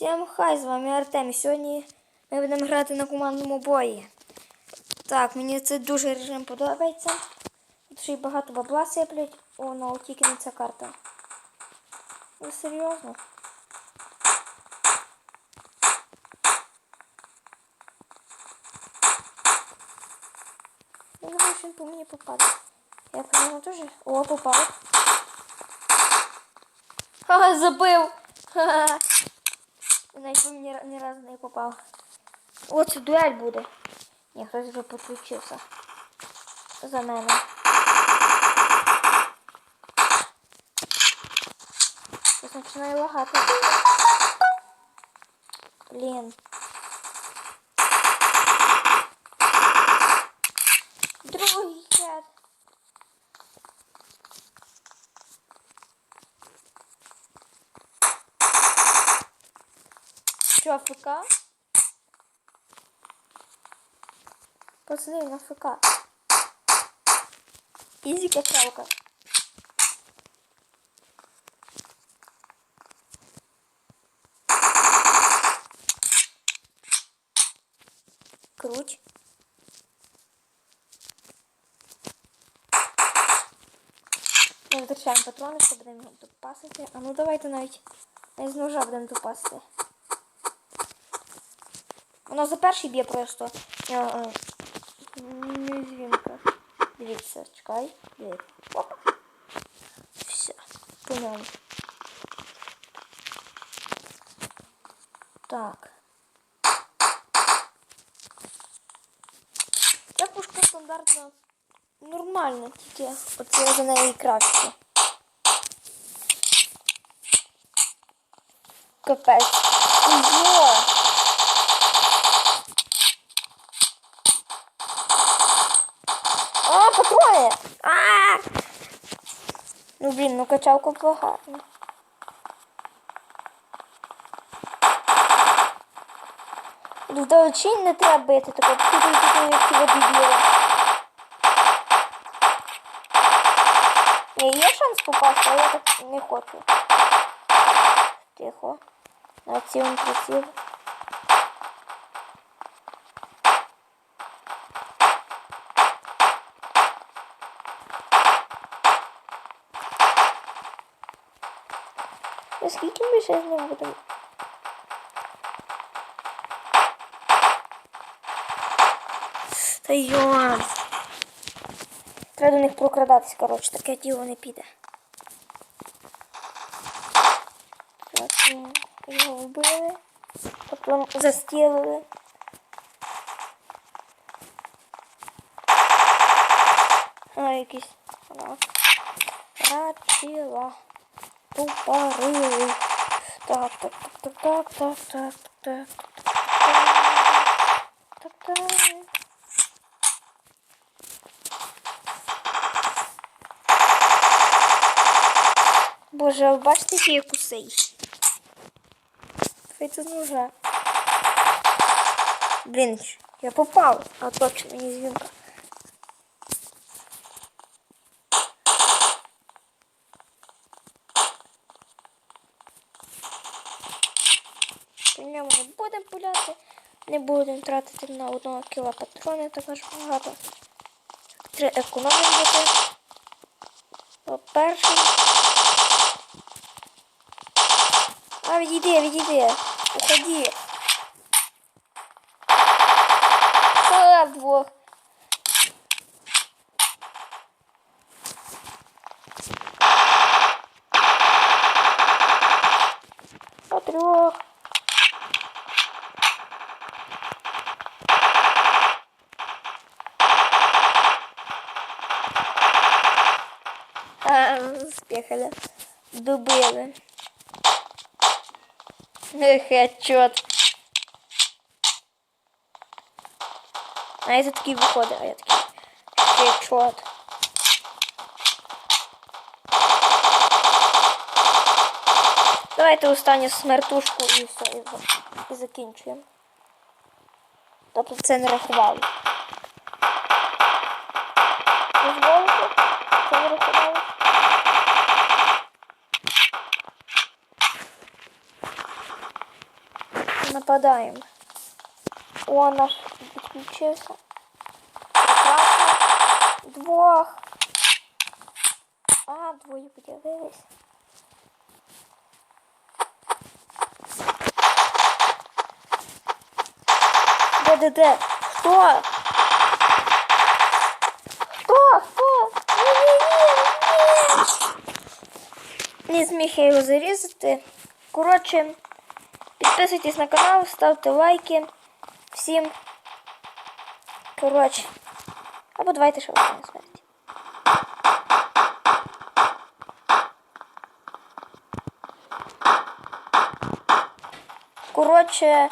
Всім хай, з вами Артем. Сьогодні ми будемо грати на командному бої. Так, мені це дуже режим подобається. Тут ще й багато бабла сиплять. О, ну тільки не ця карта. Ви серйозно? Я думаю, що він по мені попаде. Я по ньому теж. О, попав. Ха, забив. Ха-ха. Навіть по мені ра- ні разу не попав. О, це дуель буде. Ні, хтось вже підключився. За мене. Щось починає лагати. Блін. Другий Що, АФК? Пацани, на АФК. Ізі качалка. Круть. Ми витрачаємо патрони, що будемо його тут пасити. А ну давайте навіть з ножа будемо тут пасити. Воно за перший б'є просто. е, е, Незвінка. Дивіться, чекай. Дивіться. Опа. Все. По ньому. Так. Ця пушка стандартна. Нормальна, тільки оце за неї краще. Капець. Ого! Ну блін, ну качалка Ну да Вдалечі не треба бити, таке тільки обігіла. Не є шанс попасти, а я так не хочу. Тихо. На цілому присів. А скільки ми ще з ним будемо? Та йо. Треба до них прокрадатись, коротше, таке діло не піде. Так, ну, його вбили. Потім застілили. А, якийсь рак. Рачила. Так, так, так, так, так, так, так, так, так, так. Боже, а ви бачите, які я кусей? Хай це нужна. Блін, я попав, а точно мені звінка. По ньому не будемо пуляти, не будемо тратити на одного кіла патрони також багато. Три економимо буде. По-перше. А, відійди, відійди. Уходи. Все, вдвох. По трьох. А, спехали. Дубили. Хедшот. А это такие виходить, а я такий хедшот. Давайте останню смертушку і все, і, і закінчуємо. Тобто це не рахували. нападаємо. О, наш підключився. Прекрасно. Двох. А, двоє поділились. Де, де, де? Хто? Хто? Хто? Ні-ні-ні! Не зміг я його зарізати. Коротше, підписуйтесь на канал, ставте лайки. Всім. Коротше. Або давайте ще на смерті. Коротше,